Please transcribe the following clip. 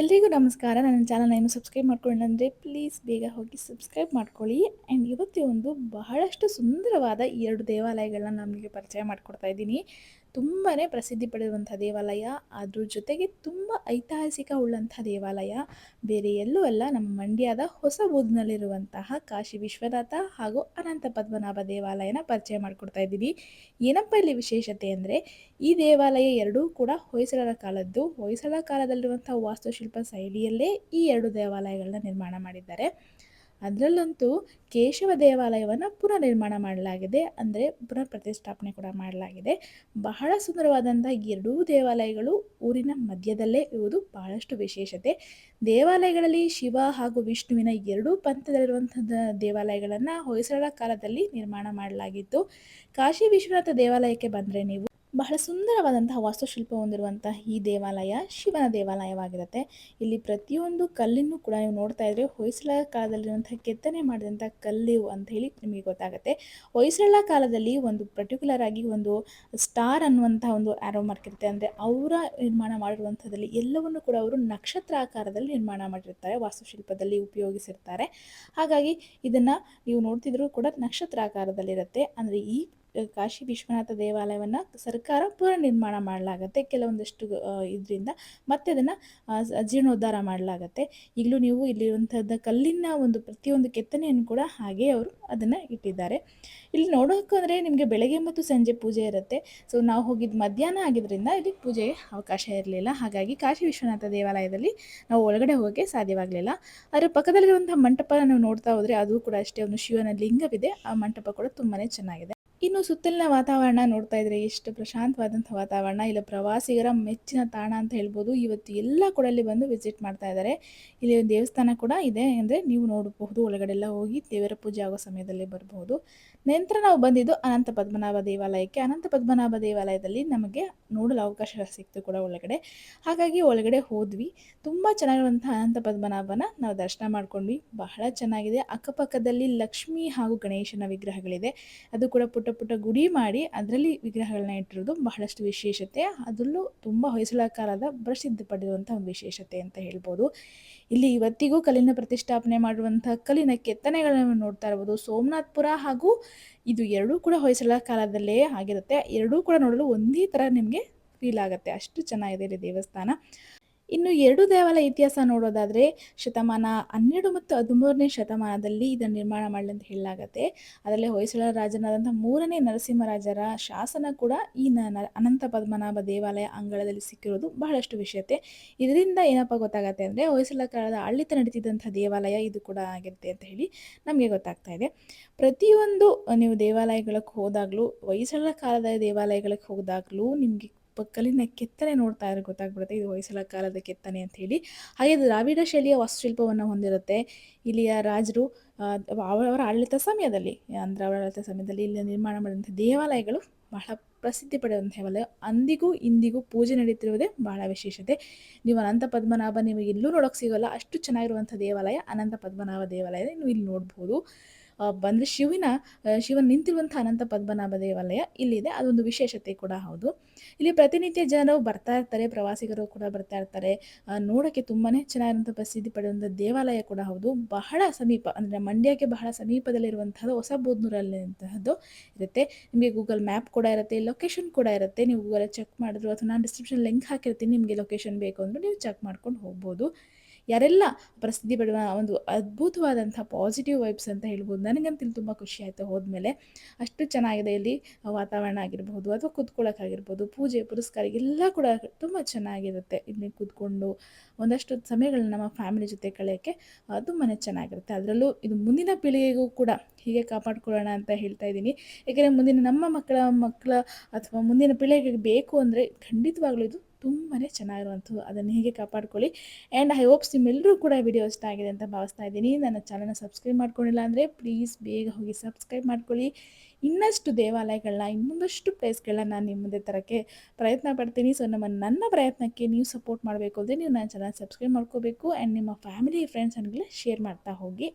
ಎಲ್ರಿಗೂ ನಮಸ್ಕಾರ. ನನ್ನ ಚಾನಲ್ನ ಏನು ಸಬ್ಸ್ಕ್ರೈಬ್ ಮಾಡ್ಕೊಂಡ್ರೆ ಪ್ಲೀಸ್ ಬೇಗ ಹೋಗಿ ಸಬ್ಸ್ಕ್ರೈಬ್ ಮಾಡ್ಕೊಳ್ಳಿ. ಆ್ಯಂಡ್ ಇವತ್ತೇ ಒಂದು ಬಹಳಷ್ಟು ಸುಂದರವಾದ ಎರಡು ದೇವಾಲಯಗಳನ್ನ ನಮಗೆ ಪರಿಚಯ ಮಾಡಿಕೊಡ್ತಾ ಇದ್ದೀನಿ. ತುಂಬಾ ಪ್ರಸಿದ್ಧಿ ಪಡೆದಿರುವಂಥ ದೇವಾಲಯ, ಅದ್ರ ಜೊತೆಗೆ ತುಂಬ ಐತಿಹಾಸಿಕ ಉಳ್ಳಂಥ ದೇವಾಲಯ, ಬೇರೆ ಎಲ್ಲೂ ಅಲ್ಲ, ನಮ್ಮ ಮಂಡ್ಯದ ಹೊಸ ಬೂದ್ನಲ್ಲಿರುವಂತಹ ಕಾಶಿ ವಿಶ್ವನಾಥ ಹಾಗೂ ಅನಂತ ಪದ್ಮನಾಭ ದೇವಾಲಯನ ಪರಿಚಯ ಮಾಡಿಕೊಡ್ತಾ ಇದ್ದೀನಿ. ಏನಪ್ಪ ಇಲ್ಲಿ ವಿಶೇಷತೆ ಅಂದರೆ ಈ ದೇವಾಲಯ ಎರಡೂ ಕೂಡ ಹೊಯ್ಸಳರ ಕಾಲದ್ದು. ಹೊಯ್ಸಳ ಕಾಲದಲ್ಲಿರುವಂಥ ವಾಸ್ತುಶಿಲ್ಪ ಶೈಲಿಯಲ್ಲೇ ಈ ಎರಡು ದೇವಾಲಯಗಳನ್ನ ನಿರ್ಮಾಣ ಮಾಡಿದ್ದಾರೆ. ಅದರಲ್ಲಂತೂ ಕೇಶವ ದೇವಾಲಯವನ್ನು ಪುನಃ ನಿರ್ಮಾಣ ಮಾಡಲಾಗಿದೆ. ಅಂದರೆ ಪುನಃ ಪ್ರತಿಷ್ಠಾಪನೆ ಕೂಡ ಮಾಡಲಾಗಿದೆ. ಬಹಳ ಸುಂದರವಾದಂಥ ಎರಡೂ ದೇವಾಲಯಗಳು ಊರಿನ ಮಧ್ಯದಲ್ಲೇ ಇರುವುದು ಬಹಳಷ್ಟು ವಿಶೇಷತೆ. ದೇವಾಲಯಗಳಲ್ಲಿ ಶಿವ ಹಾಗೂ ವಿಷ್ಣುವಿನ ಎರಡೂ ಪಂಥದಲ್ಲಿರುವಂಥ ದೇವಾಲಯಗಳನ್ನು ಹೊಯ್ಸಳ ಕಾಲದಲ್ಲಿ ನಿರ್ಮಾಣ ಮಾಡಲಾಗಿತ್ತು. ಕಾಶಿ ವಿಶ್ವನಾಥ ದೇವಾಲಯಕ್ಕೆ ಬಂದರೆ ನೀವು ಬಹಳ ಸುಂದರವಾದಂತಹ ವಾಸ್ತುಶಿಲ್ಪ ಹೊಂದಿರುವಂತಹ ಈ ದೇವಾಲಯ ಶಿವನ ದೇವಾಲಯವಾಗಿರುತ್ತೆ. ಇಲ್ಲಿ ಪ್ರತಿಯೊಂದು ಕಲ್ಲಿನೂ ಕೂಡ ನೀವು ನೋಡ್ತಾ ಇದ್ರೆ ಹೊಯ್ಸಳ ಕಾಲದಲ್ಲಿರುವಂತಹ ಕೆತ್ತನೆ ಮಾಡಿದಂಥ ಕಲ್ಲು ಅಂತ ಹೇಳಿ ನಿಮಗೆ ಗೊತ್ತಾಗುತ್ತೆ. ಹೊಯ್ಸಳ ಕಾಲದಲ್ಲಿ ಒಂದು ಪರ್ಟಿಕ್ಯುಲರ್ ಆಗಿ ಒಂದು ಸ್ಟಾರ್ ಅನ್ನುವಂತಹ ಒಂದು ಆರೋ ಮಾರ್ಕ್ ಇರುತ್ತೆ. ಅಂದರೆ ಅವರ ನಿರ್ಮಾಣ ಮಾಡಿರುವಂಥದ್ದಲ್ಲಿ ಎಲ್ಲವನ್ನು ಕೂಡ ಅವರು ನಕ್ಷತ್ರ ಆಕಾರದಲ್ಲಿ ನಿರ್ಮಾಣ ಮಾಡಿರ್ತಾರೆ, ವಾಸ್ತುಶಿಲ್ಪದಲ್ಲಿ ಉಪಯೋಗಿಸಿರ್ತಾರೆ. ಹಾಗಾಗಿ ಇದನ್ನು ನೀವು ನೋಡ್ತಿದ್ರು ಕೂಡ ನಕ್ಷತ್ರ ಆಕಾರದಲ್ಲಿರುತ್ತೆ. ಅಂದರೆ ಈ ಕಾಶಿ ವಿಶ್ವನಾಥ ದೇವಾಲಯವನ್ನು ಸರ್ಕಾರ ಪುನರ್ ನಿರ್ಮಾಣ ಮಾಡಲಾಗತ್ತೆ. ಕೆಲವೊಂದಷ್ಟು ಇದರಿಂದ ಮತ್ತೆ ಅದನ್ನು ಜೀರ್ಣೋದ್ಧಾರ ಮಾಡಲಾಗತ್ತೆ. ಈಗಲೂ ನೀವು ಇಲ್ಲಿರುವಂಥದ್ದು ಕಲ್ಲಿನ ಒಂದು ಪ್ರತಿಯೊಂದು ಕೆತ್ತನೆಯನ್ನು ಕೂಡ ಹಾಗೆ ಅವರು ಅದನ್ನು ಇಟ್ಟಿದ್ದಾರೆ. ಇಲ್ಲಿ ನೋಡೋಕ್ಕಂದರೆ ನಿಮಗೆ ಬೆಳಗ್ಗೆ ಮತ್ತು ಸಂಜೆ ಪೂಜೆ ಇರುತ್ತೆ. ಸೊ, ನಾವು ಹೋಗಿದ್ದು ಮಧ್ಯಾಹ್ನ ಆಗಿದ್ದರಿಂದ ಇಲ್ಲಿ ಪೂಜೆಗೆ ಅವಕಾಶ ಇರಲಿಲ್ಲ. ಹಾಗಾಗಿ ಕಾಶಿ ವಿಶ್ವನಾಥ ದೇವಾಲಯದಲ್ಲಿ ನಾವು ಒಳಗಡೆ ಹೋಗೋಕ್ಕೆ ಸಾಧ್ಯವಾಗಲಿಲ್ಲ. ಅದರ ಪಕ್ಕದಲ್ಲಿರುವಂಥ ಮಂಟಪ ನಾವು ನೋಡ್ತಾ ಹೋದರೆ ಅದು ಕೂಡ ಅಷ್ಟೇ ಒಂದು ಶಿವನ ಲಿಂಗವಿದೆ. ಆ ಮಂಟಪ ಕೂಡ ತುಂಬಾ ಚೆನ್ನಾಗಿದೆ. ಇನ್ನು ಸುತ್ತಲಿನ ವಾತಾವರಣ ನೋಡ್ತಾ ಇದ್ರೆ ಎಷ್ಟು ಪ್ರಶಾಂತವಾದಂಥ ವಾತಾವರಣ, ಇಲ್ಲ ಪ್ರವಾಸಿಗರ ಮೆಚ್ಚಿನ ತಾಣ ಅಂತ ಹೇಳ್ಬೋದು. ಇವತ್ತು ಎಲ್ಲ ಕೂಡ ಇಲ್ಲಿ ಬಂದು ವಿಸಿಟ್ ಮಾಡ್ತಾ ಇದ್ದಾರೆ. ಇಲ್ಲಿ ಒಂದು ದೇವಸ್ಥಾನ ಕೂಡ ಇದೆ ಅಂದರೆ ನೀವು ನೋಡಬಹುದು. ಒಳಗಡೆ ಎಲ್ಲ ಹೋಗಿ ದೇವರ ಪೂಜೆ ಆಗೋ ಸಮಯದಲ್ಲಿ ಬರಬಹುದು ನಂತರ ನಾವು ಬಂದಿದ್ದು ಅನಂತ ಪದ್ಮನಾಭ ದೇವಾಲಯಕ್ಕೆ. ಅನಂತ ಪದ್ಮನಾಭ ದೇವಾಲಯದಲ್ಲಿ ನಮಗೆ ನೋಡಲು ಅವಕಾಶ ಸಿಕ್ತು ಕೂಡ ಒಳಗಡೆ. ಹಾಗಾಗಿ ಒಳಗಡೆ ಹೋದ್ವಿ. ತುಂಬ ಚೆನ್ನಾಗಿರುವಂಥ ಅನಂತ ಪದ್ಮನಾಭನ ನಾವು ದರ್ಶನ ಮಾಡ್ಕೊಂಡ್ವಿ. ಬಹಳ ಚೆನ್ನಾಗಿದೆ. ಅಕ್ಕಪಕ್ಕದಲ್ಲಿ ಲಕ್ಷ್ಮಿ ಹಾಗೂ ಗಣೇಶನ ವಿಗ್ರಹಗಳಿದೆ. ಅದು ಕೂಡ ಪುಟ್ಟ ಪುಟ್ಟ ಗುಡಿ ಮಾಡಿ ಅದರಲ್ಲಿ ವಿಗ್ರಹಗಳನ್ನ ಇಟ್ಟಿರೋದು ಬಹಳಷ್ಟು ವಿಶೇಷತೆ. ಅದರಲ್ಲೂ ತುಂಬ ಹೊಯ್ಸಳಕಾಲದ ಪ್ರಸಿದ್ಧಿ ಪಡೆಯುವಂಥ ಒಂದು ವಿಶೇಷತೆ ಅಂತ ಹೇಳ್ಬೋದು. ಇಲ್ಲಿ ಇವತ್ತಿಗೂ ಕಲ್ಲಿನ ಪ್ರತಿಷ್ಠಾಪನೆ ಮಾಡುವಂಥ ಕಲ್ಲಿನ ಕೆತ್ತನೆಗಳನ್ನು ನೋಡ್ತಾ ಇರ್ಬೋದು. ಸೋಮನಾಥ್ಪುರ ಹಾಗೂ ಇದು ಎರಡೂ ಕೂಡ ಹೊಯ್ಸಳ ಕಾಲದಲ್ಲೇ ಆಗಿರುತ್ತೆ. ಎರಡೂ ಕೂಡ ನೋಡಲು ಒಂದೇ ಥರ ನಿಮಗೆ ಫೀಲ್ ಆಗುತ್ತೆ. ಅಷ್ಟು ಚೆನ್ನಾಗಿದೆ ಇಲ್ಲಿ ದೇವಸ್ಥಾನ. ಇನ್ನು ಎರಡು ದೇವಾಲಯ ಇತಿಹಾಸ ನೋಡೋದಾದರೆ ಶತಮಾನ ಹನ್ನೆರಡು ಮತ್ತು ಹದಿಮೂರನೇ ಶತಮಾನದಲ್ಲಿ ಇದನ್ನು ನಿರ್ಮಾಣ ಮಾಡಲಿ ಅಂತ ಹೇಳಲಾಗತ್ತೆ. ಅದರಲ್ಲಿ ಹೊಯ್ಸಳ ರಾಜನಾದಂಥ ಮೂರನೇ ನರಸಿಂಹರಾಜರ ಶಾಸನ ಕೂಡ ಈ ಅನಂತ ಪದ್ಮನಾಭ ದೇವಾಲಯ ಅಂಗಳದಲ್ಲಿ ಸಿಕ್ಕಿರೋದು ಬಹಳಷ್ಟು ವಿಷಯತೆ ಇದರಿಂದ ಏನಪ್ಪ ಗೊತ್ತಾಗತ್ತೆ ಅಂದರೆ ಹೊಯ್ಸಳ ಕಾಲದ ಆಳ್ಳಿತ ನಡೀತಿದ್ದಂಥ ದೇವಾಲಯ ಇದು ಕೂಡ ಆಗಿರುತ್ತೆ ಅಂತ ಹೇಳಿ ನಮಗೆ ಗೊತ್ತಾಗ್ತಾ ಇದೆ. ಪ್ರತಿಯೊಂದು ನೀವು ದೇವಾಲಯಗಳಿಗೆ ಹೋದಾಗಲೂ, ಹೊಯ್ಸಳ ಕಾಲದ ದೇವಾಲಯಗಳಿಗೆ ಹೋದಾಗಲೂ ನಿಮಗೆ ಕಲ್ಲಿನ ಕೆತ್ತನೆ ನೋಡ್ತಾ ಇದ್ರೆ ಗೊತ್ತಾಗ್ಬಿಡುತ್ತೆ, ಇದು ಹೊಯ್ಸಳ ಕಾಲದ ಕೆತ್ತನೆ ಅಂತ ಹೇಳಿ. ಹಾಗೆ ದ್ರಾವಿಡ ಶೈಲಿಯ ವಾಸ್ತುಶಿಲ್ಪವನ್ನು ಹೊಂದಿರುತ್ತೆ. ಇಲ್ಲಿಯ ರಾಜರು ಅವರ ಆಡಳಿತ ಸಮಯದಲ್ಲಿ, ಅಂದರೆ ಅವರ ಆಡಳಿತ ಸಮಯದಲ್ಲಿ ಇಲ್ಲಿ ನಿರ್ಮಾಣ ಮಾಡಿದಂಥ ದೇವಾಲಯಗಳು ಬಹಳ ಪ್ರಸಿದ್ಧಿ ಪಡೆದಂಥ ದೇವಾಲಯ. ಅಂದಿಗೂ ಇಂದಿಗೂ ಪೂಜೆ ನಡೆಯುತ್ತಿರುವುದೇ ಬಹಳ ವಿಶೇಷತೆ. ನೀವು ಅನಂತ ಪದ್ಮನಾಭ ನೀವು ಎಲ್ಲೂ ನೋಡೋಕೆ ಸಿಗೋಲ್ಲ. ಅಷ್ಟು ಚೆನ್ನಾಗಿರುವಂಥ ದೇವಾಲಯ ಅನಂತ ಪದ್ಮನಾಭ ದೇವಾಲಯ ನೀವು ಇಲ್ಲಿ ನೋಡ್ಬೋದು. ಬಂದರೆ ಶಿವನ ಶಿವನ ನಿಂತಿರುವಂಥ ಅನಂತ ಪದ್ಮನಾಭ ದೇವಾಲಯ ಇಲ್ಲಿದೆ. ಅದೊಂದು ವಿಶೇಷತೆ ಕೂಡ ಹೌದು. ಇಲ್ಲಿ ಪ್ರತಿನಿತ್ಯ ಜನರು ಬರ್ತಾ ಇರ್ತಾರೆ, ಪ್ರವಾಸಿಗರು ಕೂಡ ಬರ್ತಾ ಇರ್ತಾರೆ. ನೋಡೋಕ್ಕೆ ತುಂಬಾ ಚೆನ್ನಾಗಿರುವಂಥ ಪ್ರಸಿದ್ಧಿ ಪಡೆಯುವಂಥ ದೇವಾಲಯ ಕೂಡ ಹೌದು. ಬಹಳ ಸಮೀಪ, ಅಂದರೆ ಮಂಡ್ಯಕ್ಕೆ ಬಹಳ ಸಮೀಪದಲ್ಲಿರುವಂಥದ್ದು ಹೊಸ ಬೋದ್ನೂರಲ್ಲಿರುವಂತಹದ್ದು ಇರುತ್ತೆ. ನಿಮಗೆ ಗೂಗಲ್ ಮ್ಯಾಪ್ ಕೂಡ ಇರುತ್ತೆ, ಲೊಕೇಶನ್ ಕೂಡ ಇರುತ್ತೆ. ನೀವು ಗೂಗಲ್ ಚೆಕ್ ಮಾಡಿದ್ರು ಅಥವಾ ನಾನು ಡಿಸ್ಕ್ರಿಪ್ಷನ್ ಲಿಂಕ್ ಹಾಕಿರ್ತೀನಿ, ನಿಮಗೆ ಲೊಕೇಶನ್ ಬೇಕು ಅಂದರೆ ನೀವು ಚೆಕ್ ಮಾಡ್ಕೊಂಡು ಹೋಗ್ಬೋದು. ಯಾರೆಲ್ಲ ಪ್ರಸಿದ್ಧಿ ಪಡುವ ಒಂದು ಅದ್ಭುತವಾದಂಥ ಪಾಸಿಟಿವ್ ವೈಬ್ಸ್ ಅಂತ ಹೇಳ್ಬೋದು, ನನಗಂತೂ ತುಂಬ ಖುಷಿ ಆಯಿತು ಹೋದ್ಮೇಲೆ. ಅಷ್ಟು ಚೆನ್ನಾಗಿದೆ ಇಲ್ಲಿ ವಾತಾವರಣ ಆಗಿರ್ಬೋದು ಅಥವಾ ಕೂತ್ಕೊಳ್ಳೋಕ್ಕಾಗಿರ್ಬೋದು ಪೂಜೆ, ಪುರಸ್ಕಾರ ಎಲ್ಲ ಕೂಡ ತುಂಬ ಚೆನ್ನಾಗಿರುತ್ತೆ. ಇಲ್ಲಿ ಕೂತ್ಕೊಂಡು ಒಂದಷ್ಟು ಸಮಯಗಳನ್ನ ನಮ್ಮ ಫ್ಯಾಮಿಲಿ ಜೊತೆ ಕಳೆಯೋಕ್ಕೆ ತುಂಬಾ ಚೆನ್ನಾಗಿರುತ್ತೆ. ಅದರಲ್ಲೂ ಇದು ಮುಂದಿನ ಪೀಳಿಗೆಗೂ ಕೂಡ ಹೀಗೆ ಕಾಪಾಡ್ಕೊಳ್ಳೋಣ ಅಂತ ಹೇಳ್ತಾ ಇದ್ದೀನಿ. ಏಕೆಂದರೆ ಮುಂದಿನ ನಮ್ಮ ಮಕ್ಕಳ ಮಕ್ಕಳ ಅಥವಾ ಮುಂದಿನ ಪೀಳಿಗೆಗೆ ಬೇಕು ಅಂದರೆ ಖಂಡಿತವಾಗ್ಲೂ ಇದು ತುಂಬಾ ಚೆನ್ನಾಗಿರುವಂಥದ್ದು. ಅದನ್ನು ಹೇಗೆ ಕಾಪಾಡ್ಕೊಳ್ಳಿ. ಆ್ಯಂಡ್ ಐ ಹೋಪ್ಸ್ ನಿಮ್ಮೆಲ್ಲರೂ ಕೂಡ ವಿಡಿಯೋ ಇಷ್ಟ ಆಗಿದೆ ಅಂತ ಭಾವಿಸ್ತಾ ಇದ್ದೀನಿ. ನನ್ನ ಚಾನಲ್ನ ಸಬ್ಸ್ಕ್ರೈಬ್ ಮಾಡ್ಕೊಂಡಿಲ್ಲ ಅಂದರೆ ಪ್ಲೀಸ್ ಬೇಗ ಹೋಗಿ ಸಬ್ಸ್ಕ್ರೈಬ್ ಮಾಡ್ಕೊಳ್ಳಿ. ಇನ್ನಷ್ಟು ದೇವಾಲಯಗಳನ್ನ, ಇನ್ನೊಂದಷ್ಟು ಪ್ಲೇಸ್ಗಳನ್ನ ನಾನು ನಿಮ್ಮ ಮುಂದೆ ತರೋಕ್ಕೆ ಪ್ರಯತ್ನ ಪಡ್ತೀನಿ. ಸೊ ನಮ್ಮ ನನ್ನ ಪ್ರಯತ್ನಕ್ಕೆ ನೀವು ಸಪೋರ್ಟ್ ಮಾಡಬೇಕು ಅಂದರೆ ನೀವು ನನ್ನ ಚಾನಲ್ ಸಬ್ಸ್ಕ್ರೈಬ್ ಮಾಡ್ಕೋಬೇಕು. ಆ್ಯಂಡ್ ನಿಮ್ಮ ಫ್ಯಾಮಿಲಿ ಫ್ರೆಂಡ್ಸ್ ನನಗೆ ಶೇರ್ ಮಾಡ್ತಾ ಹೋಗಿ.